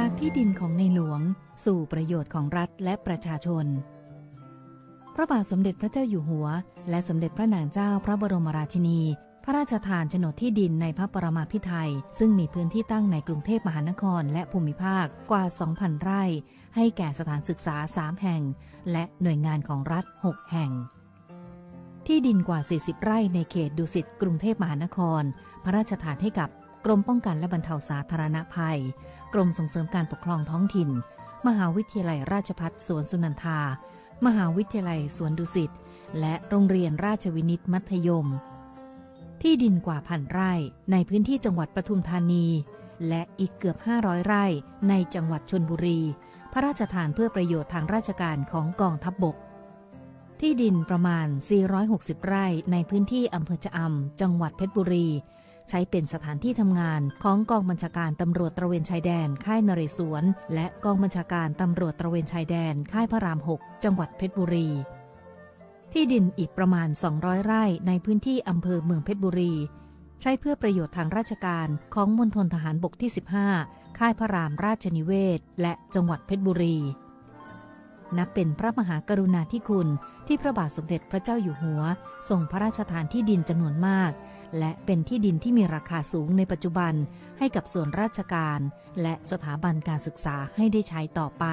จากที่ดินของในหลวง สู่ประโยชน์ของรัฐและประชาชน พระบาทสมเด็จพระเจ้าอยู่หัว และสมเด็จพระนางเจ้าพระบรมราชินี พระราชทานโฉนดที่ดินในพระปรมาภิไธยซึ่งมีพื้นที่ตั้งในกรุงเทพมหานครและภูมิภาคกว่า 2,000 ไร่ ให้แก่สถานศึกษา 3 แห่ง และหน่วยงานของรัฐ 6 แห่งที่ดินกว่า 40 ไร่ในเขตดุสิต กรุงเทพมหานคร พระราชทานให้กับ กรมป้องกันและบรรเทาสาธารณภัย กรมส่งเสริมการปกครองท้องถิ่น มหาวิทยาลัยราชภัฏสวนสุนันทา มหาวิทยาลัยสวนดุสิต และโรงเรียนราชวินิตมัธยม ที่ดินกว่าพันไร่ในพื้นที่จังหวัดปทุมธานี และอีกเกือบ 500 ไร่ในจังหวัดชนบุรี พระราชทานเพื่อประโยชน์ทางราชการของกองทัพบบกที่ดินประมาณ 460 ไร่ ในพื้นที่อำเภอชะอำ จังหวัดเพชรบุรี ใช้เป็นสถานที่ทำงานของกองบัญชาการตำรวจตระเวนชายแดน ค่ายนเรศวร และกองบัญชาการตำรวจตระเวนชายแดน ค่ายพระราม 6 จังหวัดเพชรบุรี ที่ดินอีกประมาณ 200 ไร่ในพื้นที่อำเภอเมืองเพชรบุรี ใช้เพื่อประโยชน์ทางราชการของมณฑลทหารบกที่ 15 ค่ายพระรามราชนิเวศ และจังหวัดเพชรบุรีนับเป็นพระมหากรุณาธิคุณที่พระบาทสมเด็จพระเจ้าอยู่หัวทรงพระราชทานที่ดินจำนวนมาก และเป็นที่ดินที่มีราคาสูงในปัจจุบันให้กับส่วนราชการ และสถาบันการศึกษาให้ได้ใช้ต่อไป